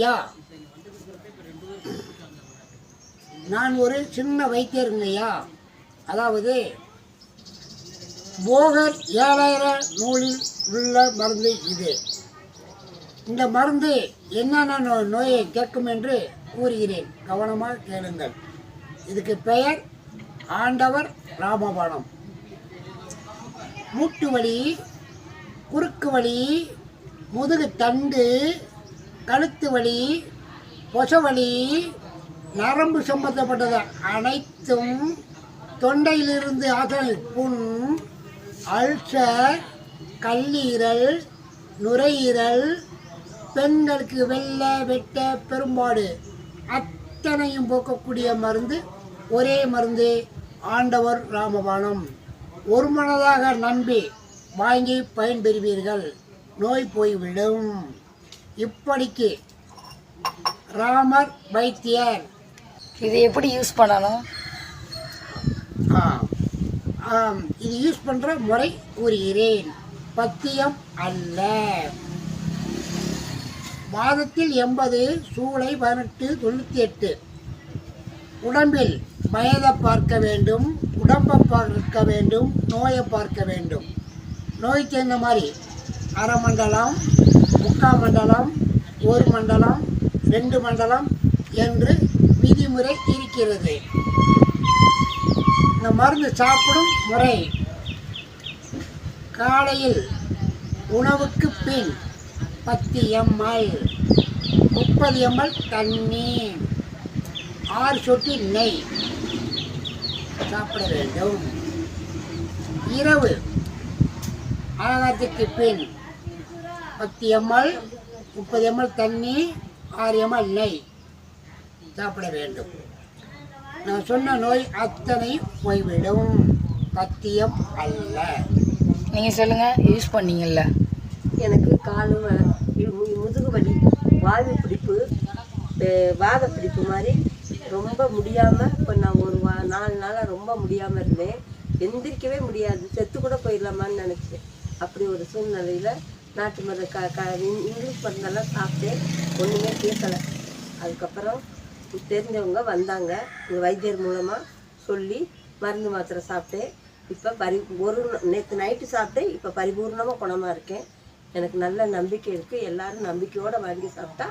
ஐயா. நான் ஒரு சின்ன வைத்தியருங்க ஐயா அதாவது போகர் ஏழாயிர நூலில் உள்ள மருந்து இது. இந்த மருந்து என்னென்ன நோ- நோயை கேட்கும் என்று கூறுகிறேன். கவனமாக கேளுங்கள். இதுக்கு பெயர் ஆண்டவர் ராமபாணம். மூட்டு வலி குறுக்கு வலி முதுகு தண்டு கழுத்து வலி பொசவலி நரம்பு சம்பந்தப்பட்டது அனைத்தும் தொண்டையிலிருந்து ஆசல் புண் அல்சர் கல்லீரல் நுரையீரல் பெண்களுக்கு வெள்ள வெட்ட பெரும்பாடு அத்தனையும் போக்கக்கூடிய மருந்து ஒரே மருந்து ஆண்டவர் ராமபாணம் ஒரு மனதாக நம்பி வாங்கி பயன்பெறுவீர்கள். நோய் போய்விடும். இப்படிக்கு ராமர் வைத்தியர். இது எப்படி யூஸ் பண்ணணும்? இது யூஸ் பண்ணுற முறை கூறுகிறேன். பத்தியம் அல்ல. மாதத்தில் எண்பது சூளை பதினெட்டு தொண்ணூற்றி எட்டு உடம்பில் வயதை பார்க்க வேண்டும் உடம்பை பார்க்க வேண்டும் நோயை பார்க்க வேண்டும். நோய்க்கு இந்த மாதிரி அரை மண்டலம் முக்கால் மண்டலம் ஒரு மண்டலம் ரெண்டு மண்டலம் என்று விதிமுறை இருக்கிறது. இந்த மருந்து சாப்பிடும் முறை. காலையில் உணவுக்கு பின் பத்து எம்எல் முப்பது எம்எல் தண்ணீர் ஆறு சொட்டு நெய் சாப்பிட வேண்டும். இரவு ஆகாரத்துக்கு பின் பத்து எம்எல் முப்பது எம்எல் தண்ணி ஆறு எம்எல் நெய். சாப்பிட வேண்டும். நான் சொன்ன நோய் அத்தனை போய்விடும். பத்தியம் அல்ல. நீங்கள் சொல்லுங்கள் யூஸ் பண்ணீங்கல்ல. எனக்கு காலு முதுகு வலி வாயு பிடிப்பு வாத பிடிப்பு மாதிரி ரொம்ப முடியாமல் இப்போ நான் ஒரு வா நாலு நாளாக ரொம்ப முடியாமல் இருந்தேன். எந்திரிக்கவே முடியாது. செத்து கூட போயிடலாமான்னு நினச்சேன். அப்படி ஒரு சூழ்நிலையில் நாட்டு மருந்து க க இங்கிலீஷ் மருந்தெல்லாம் சாப்பிட்டேன் ஒன்றுமே கேட்கலை அதுக்கப்புறம் தெரிஞ்சவங்க வந்தாங்க. இந்த வைத்தியர் மூலமாக சொல்லி மருந்து மாத்திரை சாப்பிட்டேன் இப்போ பரி ஒரு நேற்று நைட்டு சாப்பிட்டேன் இப்போ பரிபூர்ணமாக குணமாக இருக்கேன். எனக்கு நல்ல நம்பிக்கை இருக்குது எல்லாரும் நம்பிக்கையோடு வாங்கி சாப்பிட்டா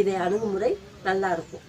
இதை அணுகுமுறை நல்லா இருக்கும்.